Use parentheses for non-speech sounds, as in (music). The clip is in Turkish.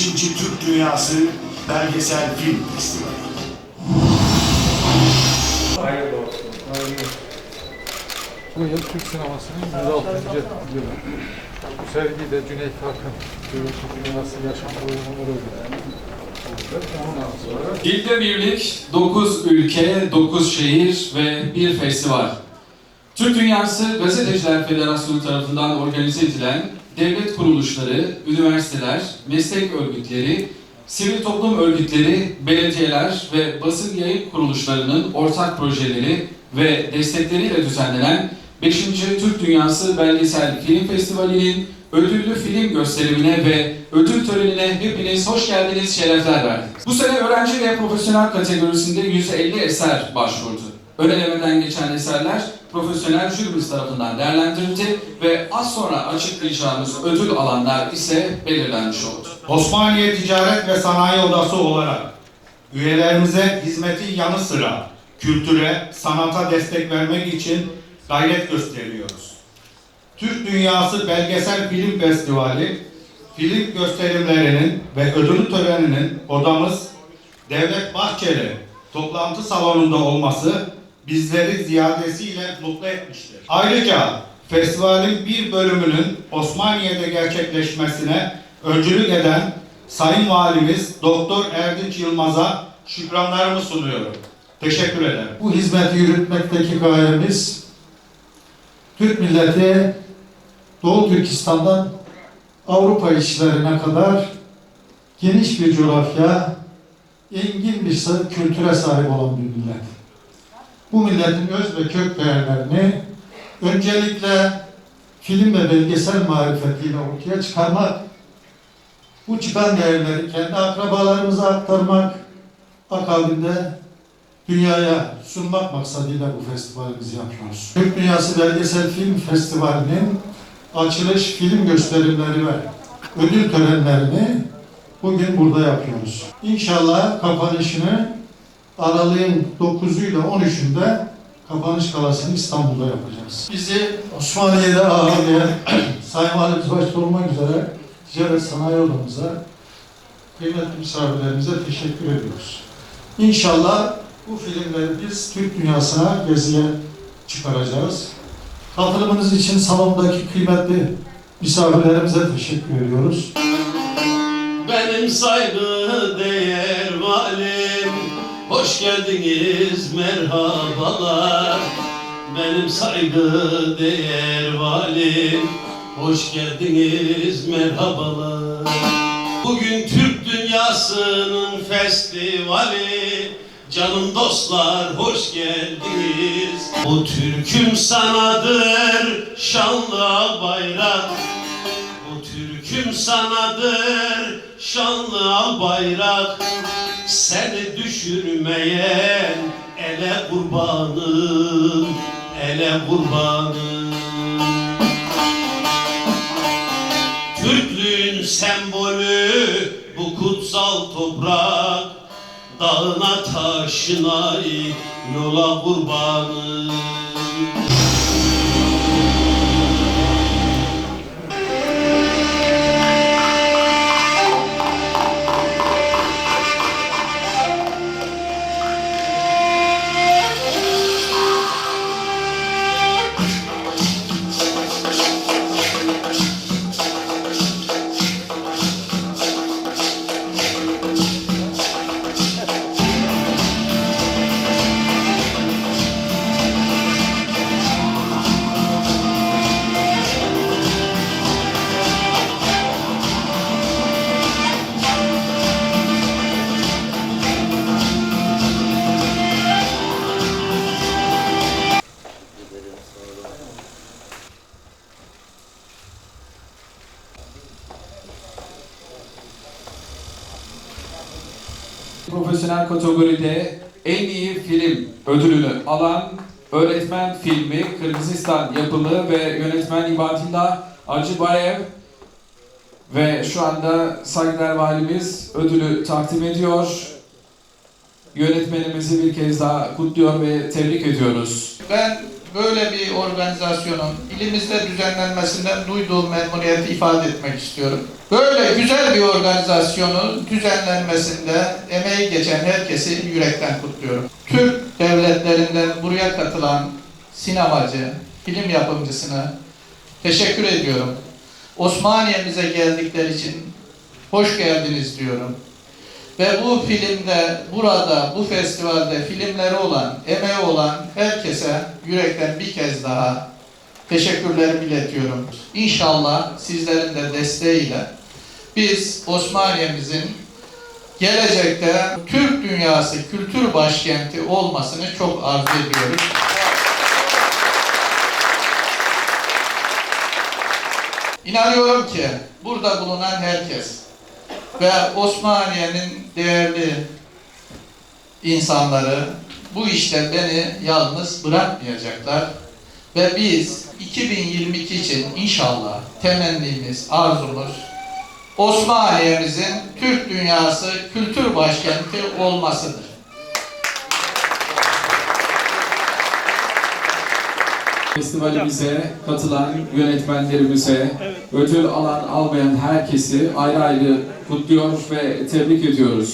5. Türk Dünyası Belgesel Film Festivali. Hayırlı olsun. Bu yıl Türk sinemasının 106. yılı. Bu sergiyi de Cüneyt Arkın, Türk Dünyası Yaşam Oyunları ödülü. Dilde birlik, 9 ülke, 9 şehir ve bir festival. Türk Dünyası Gazeteciler Federasyonu tarafından organize edilen devlet kuruluşları, üniversiteler, meslek örgütleri, sivil toplum örgütleri, belediyeler ve basın yayın kuruluşlarının ortak projeleri ve destekleriyle düzenlenen 5. Türk Dünyası Belgesel Film Festivali'nin ödüllü film gösterimine ve ödül törenine hepiniz hoş geldiniz, şerefler verdik. Bu sene öğrenci ve profesyonel kategorisinde 150 eser başvurdu. Ön elemeden geçen eserler profesyonel jürimiz tarafından değerlendirildi ve az sonra açıklayacağımız ödül alanlar ise belirlenmiş oldu. Osmaniye Ticaret ve Sanayi Odası olarak üyelerimize hizmetin yanı sıra kültüre, sanata destek vermek için gayret gösteriyoruz. Türk Dünyası Belgesel Film Festivali, film gösterimlerinin ve ödül töreninin odamız Devlet Bahçeli toplantı salonunda olması bizleri ziyadesiyle mutlu etmiştir. Ayrıca festivalin bir bölümünün Osmaniye'de gerçekleşmesine öncülük eden Sayın Valimiz Doktor Erdinç Yılmaz'a şükranlarımı sunuyorum. Teşekkür ederim. Bu hizmeti yürütmekteki gayemiz Türk milleti Doğu Türkistan'dan Avrupa işlerine kadar geniş bir coğrafya, engin bir kültüre sahip olan bir millet. Bu milletin öz ve kök değerlerini öncelikle film ve belgesel marifetiyle ortaya çıkarmak, bu çıkan değerleri kendi akrabalarımıza aktarmak, akabinde dünyaya sunmak maksadıyla bu festivalimizi yapıyoruz. Türk Dünyası Belgesel Film Festivali'nin açılış film gösterimleri ve ödül törenlerini bugün burada yapıyoruz. İnşallah kapanışını Aralık'ın 9'u ile 13'ünde kapanış galasını İstanbul'da yapacağız. Bizi Osmaniye'de ağırlayan (clears throat) Sayın Valimiz başta olmak üzere Ticaret Sanayi Odamıza, kıymetli misafirlerimize teşekkür ediyoruz. İnşallah bu filmleri biz Türk dünyasına geziye çıkaracağız. Katılımınız için salondaki kıymetli misafirlerimize teşekkür ediyoruz. Benim saygı değer valim Hoş geldiniz merhabalar. Benim saygı değer valim. Hoş geldiniz merhabalar. Bugün Türk dünyasının festivali. Canım dostlar hoş geldiniz. Bu Türk'üm sanadır şanlı bayrak. Bu Türk'üm sanadır şanlı bayrak Seni düşürmeyen ele kurbanım Ele kurbanım Türklüğün sembolü bu kutsal toprak Dağına taşına yola kurbanım Profesyonel kategoride en iyi film ödülünü alan öğretmen filmi Kırgızistan yapımı ve yönetmen İbadillah Acıbayev ve şu anda saygıdeğer valimiz ödülü takdim ediyor. Yönetmenimizi bir kez daha kutluyor ve tebrik ediyoruz. Ben böyle bir organizasyonun ilimizde düzenlenmesinden duyduğum memnuniyeti ifade etmek istiyorum. Böyle güzel bir organizasyonun düzenlenmesinde emeği geçen herkesi yürekten kutluyorum. Türk devletlerinden buraya katılan sinemacı, film yapımcısına teşekkür ediyorum. Osmaniye'mize geldikleri için hoş geldiniz diyorum. Ve bu filmde, burada, bu festivalde filmleri olan, emeği olan herkese yürekten bir kez daha teşekkürlerimi iletiyorum. İnşallah sizlerin de desteğiyle biz Osmaniye'mizin gelecekte Türk dünyası kültür başkenti olmasını çok arzu ediyoruz. İnanıyorum ki burada bulunan herkes ve Osmaniye'nin değerli insanları bu işte beni yalnız bırakmayacaklar. Ve biz 2022 için inşallah temennimiz, arzumuz Osmaniye'mizin Türk dünyası kültür başkenti olmasıdır. Festivalimize katılan yönetmenlerimize, ödül alan almayan herkesi ayrı ayrı kutluyor ve tebrik ediyoruz.